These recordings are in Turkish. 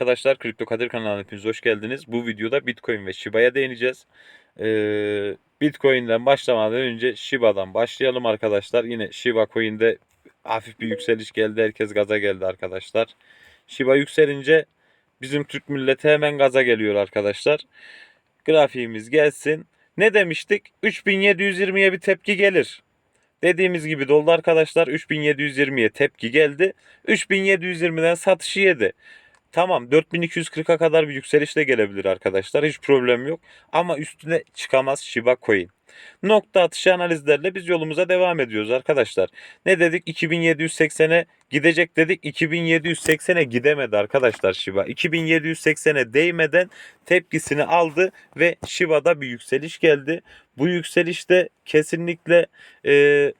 arkadaşlar, Kripto Kadir kanalına hepiniz hoş geldiniz. Bu videoda Bitcoin ve Shiba'ya değineceğiz. Ee, Bitcoin'den başlamadan önce Shiba'dan başlayalım arkadaşlar. Yine Shiba Coin'de hafif bir yükseliş geldi. Herkes gaza geldi arkadaşlar. Shiba yükselince bizim Türk milleti hemen gaza geliyor arkadaşlar. Grafiğimiz gelsin. Ne demiştik? 3720'ye bir tepki gelir. Dediğimiz gibi doldu arkadaşlar. 3720'ye tepki geldi. 3720'den satışı yedi. Tamam 4240'a kadar bir yükseliş de gelebilir arkadaşlar. Hiç problem yok. Ama üstüne çıkamaz Shiba Coin. Nokta atışı analizlerle biz yolumuza devam ediyoruz arkadaşlar. Ne dedik? 2780'e gidecek dedik. 2780'e gidemedi arkadaşlar Shiba. 2780'e değmeden tepkisini aldı ve Shiba'da bir yükseliş geldi. Bu yükselişte kesinlikle e,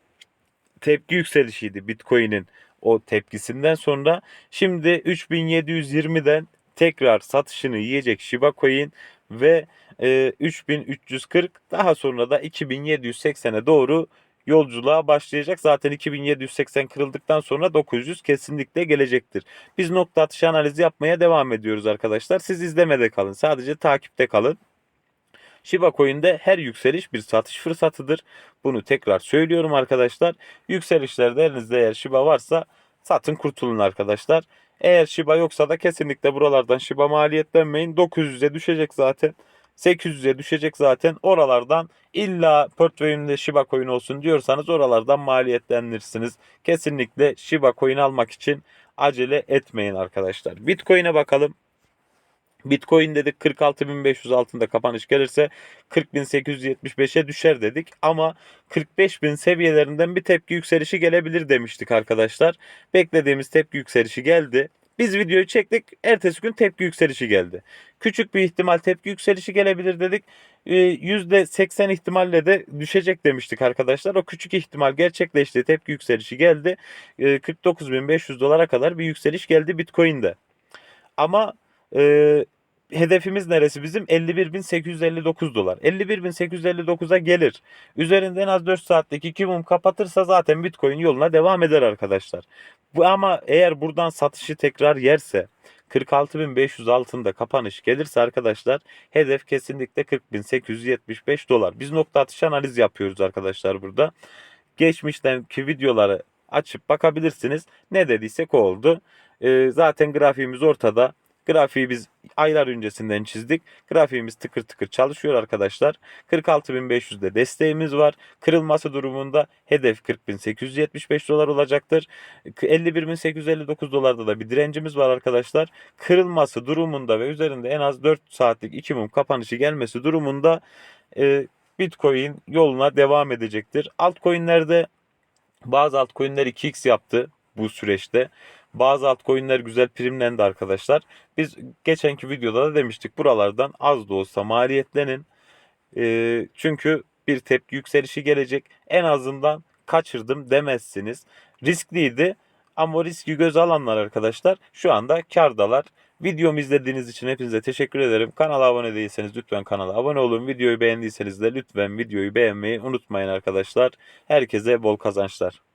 tepki yükselişiydi Bitcoin'in o tepkisinden sonra. Şimdi 3720'den tekrar satışını yiyecek Shiba Coin ve e, 3340 daha sonra da 2780'e doğru yolculuğa başlayacak. Zaten 2780 kırıldıktan sonra 900 kesinlikle gelecektir. Biz nokta atışı analizi yapmaya devam ediyoruz arkadaşlar. Siz izlemede kalın. Sadece takipte kalın. Shiba Coin'de her yükseliş bir satış fırsatıdır. Bunu tekrar söylüyorum arkadaşlar. Yükselişlerde elinizde eğer Shiba varsa satın kurtulun arkadaşlar. Eğer Shiba yoksa da kesinlikle buralardan Shiba maliyetlenmeyin. 900'e düşecek zaten. 800'e düşecek zaten. Oralardan illa portföyünde Shiba Coin olsun diyorsanız oralardan maliyetlenirsiniz. Kesinlikle Shiba Coin almak için acele etmeyin arkadaşlar. Bitcoin'e bakalım. Bitcoin dedik 46.500 altında kapanış gelirse 40.875'e düşer dedik ama 45.000 seviyelerinden bir tepki yükselişi gelebilir demiştik arkadaşlar. Beklediğimiz tepki yükselişi geldi. Biz videoyu çektik. Ertesi gün tepki yükselişi geldi. Küçük bir ihtimal tepki yükselişi gelebilir dedik. %80 ihtimalle de düşecek demiştik arkadaşlar. O küçük ihtimal gerçekleşti. Tepki yükselişi geldi. 49.500 dolara kadar bir yükseliş geldi Bitcoin'de. Ama e, hedefimiz neresi bizim? 51.859 dolar. 51.859'a gelir. Üzerinde en az 4 saatlik 2 mum kapatırsa zaten Bitcoin yoluna devam eder arkadaşlar. Bu ama eğer buradan satışı tekrar yerse 46.500 altında kapanış gelirse arkadaşlar hedef kesinlikle 40.875 dolar. Biz nokta atış analiz yapıyoruz arkadaşlar burada. Geçmiştenki videoları açıp bakabilirsiniz. Ne dediysek o oldu. Ee, zaten grafiğimiz ortada. Grafiği biz aylar öncesinden çizdik. Grafiğimiz tıkır tıkır çalışıyor arkadaşlar. 46.500'de desteğimiz var. Kırılması durumunda hedef 40.875 dolar olacaktır. 51.859 dolarda da bir direncimiz var arkadaşlar. Kırılması durumunda ve üzerinde en az 4 saatlik 2 mum kapanışı gelmesi durumunda e, Bitcoin yoluna devam edecektir. Altcoin'lerde bazı altcoin'ler 2x yaptı bu süreçte. Bazı altcoin'ler güzel primlendi arkadaşlar. Biz geçenki videoda da demiştik buralardan az da olsa maliyetlenin. E, çünkü bir tepki yükselişi gelecek. En azından kaçırdım demezsiniz. Riskliydi ama riski göz alanlar arkadaşlar şu anda kardalar. Videomu izlediğiniz için hepinize teşekkür ederim. Kanala abone değilseniz lütfen kanala abone olun. Videoyu beğendiyseniz de lütfen videoyu beğenmeyi unutmayın arkadaşlar. Herkese bol kazançlar.